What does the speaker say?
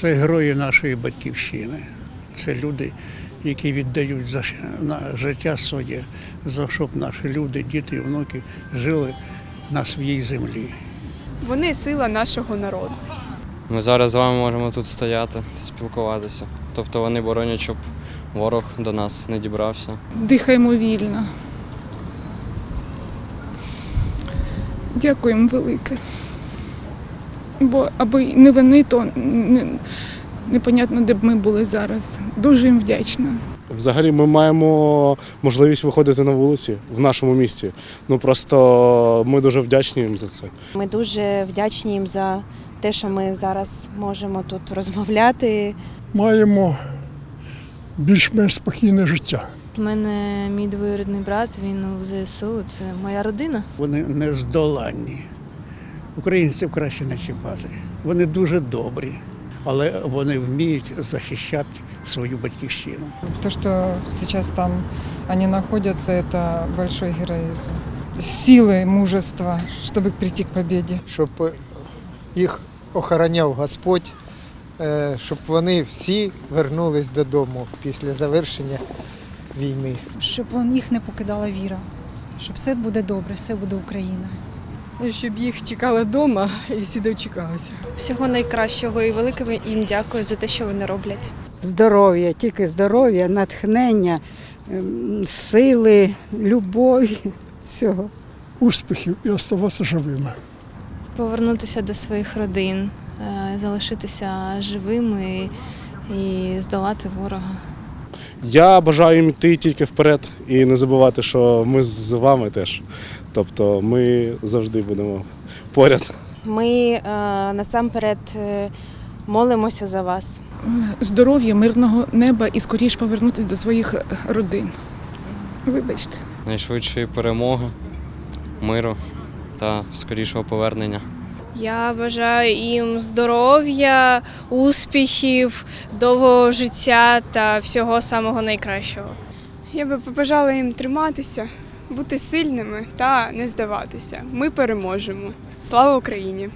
Це герої нашої батьківщини. Це люди, які віддають за на життя своє, за щоб наші люди, діти і внуки жили на своїй землі. Вони сила нашого народу. Ми зараз з вами можемо тут стояти та спілкуватися. Тобто вони боронять, щоб ворог до нас не дібрався. Дихаємо вільно. Дякуємо велике. Бо аби не вони, то не, непонятно, де б ми були зараз. Дуже їм вдячна. Взагалі ми маємо можливість виходити на вулиці в нашому місті. Ну просто ми дуже вдячні їм за це. Ми дуже вдячні їм за те, що ми зараз можемо тут розмовляти. маємо більш-менш спокійне життя. У мене мій двоюрідний брат, він у ЗСУ, це моя родина. Вони нездоланні. Українців краще не чіпати. Вони дуже добрі, але вони вміють захищати свою батьківщину. То, что сейчас там они находятся, это большой героизм. Силы, мужество, чтобы прийти к победе. щоб їх охороняв Господь, е, щоб вони всі вернулись додому після завершення війни. щоб вон- їх не покидала віра, що все буде добре, все буде Україна. Щоб їх чекали вдома і всі дочекалися. Всього найкращого і велике їм дякую за те, що вони роблять. Здоров'я, тільки здоров'я, натхнення, ем, сили, любові, всього. Успіхів і оставатися живими. Повернутися до своїх родин, е, залишитися живими і здолати ворога. Я бажаю їм йти тільки вперед і не забувати, що ми з вами теж. Тобто ми завжди будемо поряд. Ми е, насамперед е, молимося за вас. Здоров'я, мирного неба і скоріш повернутися до своїх родин. Вибачте. Найшвидшої перемоги, миру та скорішого повернення. Я бажаю їм здоров'я, успіхів, довгого життя та всього самого найкращого. Я би побажала їм триматися, бути сильними та не здаватися. Ми переможемо. Слава Україні!